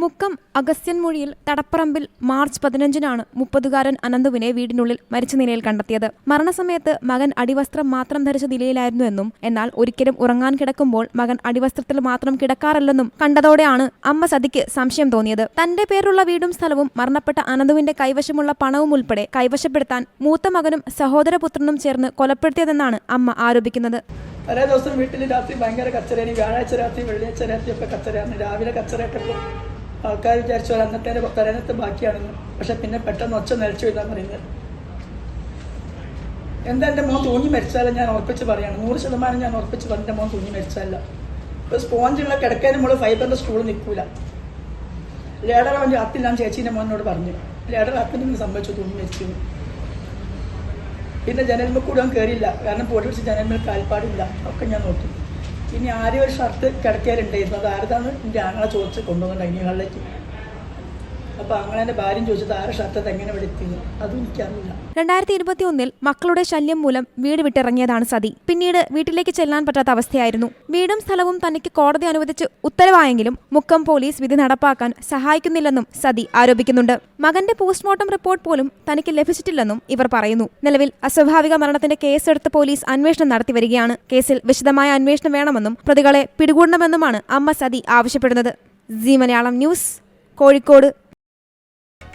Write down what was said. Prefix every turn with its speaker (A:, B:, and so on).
A: Mukkam അഗസ്ത്യൻമൊഴിയിൽ തടപ്പറമ്പിൽ March പതിനഞ്ചിനാണ് മുപ്പതുകാരൻ അനന്തുവിനെ വീടിനുള്ളിൽ മരിച്ച നിലയിൽ കണ്ടെത്തിയത്. മരണസമയത്ത് മകൻ അടിവസ്ത്രം മാത്രം ധരിച്ച നിലയിലായിരുന്നു എന്നും എന്നാൽ ഒരിക്കലും ഉറങ്ങാൻ കിടക്കുമ്പോൾ മകൻ അടിവസ്ത്രത്തിൽ മാത്രം കിടക്കാറില്ലെന്നും കണ്ടതോടെയാണ് അമ്മ സതിക്ക് സംശയം തോന്നിയത്. തന്റെ പേരുള്ള വീടും സ്ഥലവും മരണപ്പെട്ട അനന്തുവിന്റെ കൈവശമുള്ള പണവും ഉൾപ്പെടെ കൈവശപ്പെടുത്താൻ മൂത്ത മകനും സഹോദരപുത്രനും ചേർന്ന് കൊലപ്പെടുത്തിയതെന്നാണ് അമ്മ ആരോപിക്കുന്നത്.
B: തലേ ദിവസം വീട്ടിൽ രാത്രി ഭയങ്കര കച്ചറയാണ് വ്യാഴാഴ്ച രാത്രി വെള്ളിയാഴ്ച രാത്രി ഒക്കെ കച്ചറയാണ്. രാവിലെ കച്ചറയൊക്കെ. ആൾക്കാർ വിചാരിച്ചു "ഒരു അന്നത്തെ തലേന്നത്തെ ബാക്കിയാണെന്ന്. പക്ഷെ പിന്നെ പെട്ടെന്ന് ഒച്ച നിലച്ചു എഴുതാൻ പറയുന്നത്. എന്താ എന്റെ മോൻ തൂങ്ങി മരിച്ചാലും ഞാൻ ഉറപ്പിച്ച് പറയാണ്. നൂറ് ശതമാനം ഞാൻ ഉറപ്പിച്ച് പറഞ്ഞു എന്റെ മോൻ തൂങ്ങി മരിച്ചല്ല ഇപ്പോൾ സ്പോഞ്ചുള്ള കിടക്കാൻ നമ്മൾ ഫൈബറിന്റെ സ്കൂൾ നിൽക്കൂല. ലേഡർ അവൻ അത്തിൽ ഞാൻ ചേച്ചീന്റെ മോനോട് പറഞ്ഞു. ലേഡർ രാത്രി നിന്ന് സംഭവിച്ചു തൂങ്ങി മരിച്ചു. പിന്നെ ജനൽമ കൂടെ അവൻ കയറിയില്ല കാരണം പോലീസ് ജനൽമേൽ കാൽപ്പാടില്ല. ഒക്കെ ഞാൻ നോക്കി. ഇനി ആരും ഒരു ഷർട്ട് കിടക്കാറുണ്ടായിരുന്നു അത് ആരുതാണ് എന്റെ ആങ്ങളെ ചോദിച്ച് കൊണ്ടുവന്ന ഡൈനിങ് ഹാളിലേക്ക് അങ്ങനെ ഭാര്യയും ചോദിച്ചത് ആരുടെ ശബ്ദത്തെ എങ്ങനെ വെളുത്തിയത് അതും എനിക്കറിയില്ല.
A: രണ്ടായിരത്തി ഇരുപത്തിയൊന്നിൽ മക്കളുടെ ശല്യം മൂലം വീട് വിട്ടിറങ്ങിയതാണ് സതി. പിന്നീട് വീട്ടിലേക്ക് ചെല്ലാൻ പറ്റാത്ത അവസ്ഥയായിരുന്നു. വീടും സ്ഥലവും തനിക്ക് കോടതി അനുവദിച്ച് ഉത്തരവായെങ്കിലും മുക്കം പോലീസ് വിധി നടപ്പാക്കാൻ സഹായിക്കുന്നില്ലെന്നും സതി ആരോപിക്കുന്നുണ്ട്. മകന്റെ പോസ്റ്റ്മോർട്ടം റിപ്പോർട്ട് പോലും തനിക്ക് ലഭിച്ചിട്ടില്ലെന്നും ഇവർ പറയുന്നു. നിലവിൽ അസ്വാഭാവിക മരണത്തിന്റെ കേസെടുത്ത് പോലീസ് അന്വേഷണം നടത്തി വരികയാണ്. കേസിൽ വിശദമായ അന്വേഷണം വേണമെന്നും പ്രതികളെ പിടികൂടണമെന്നുമാണ് അമ്മ സതി ആവശ്യപ്പെടുന്നത്. Zee Malayalam news Kozhikode.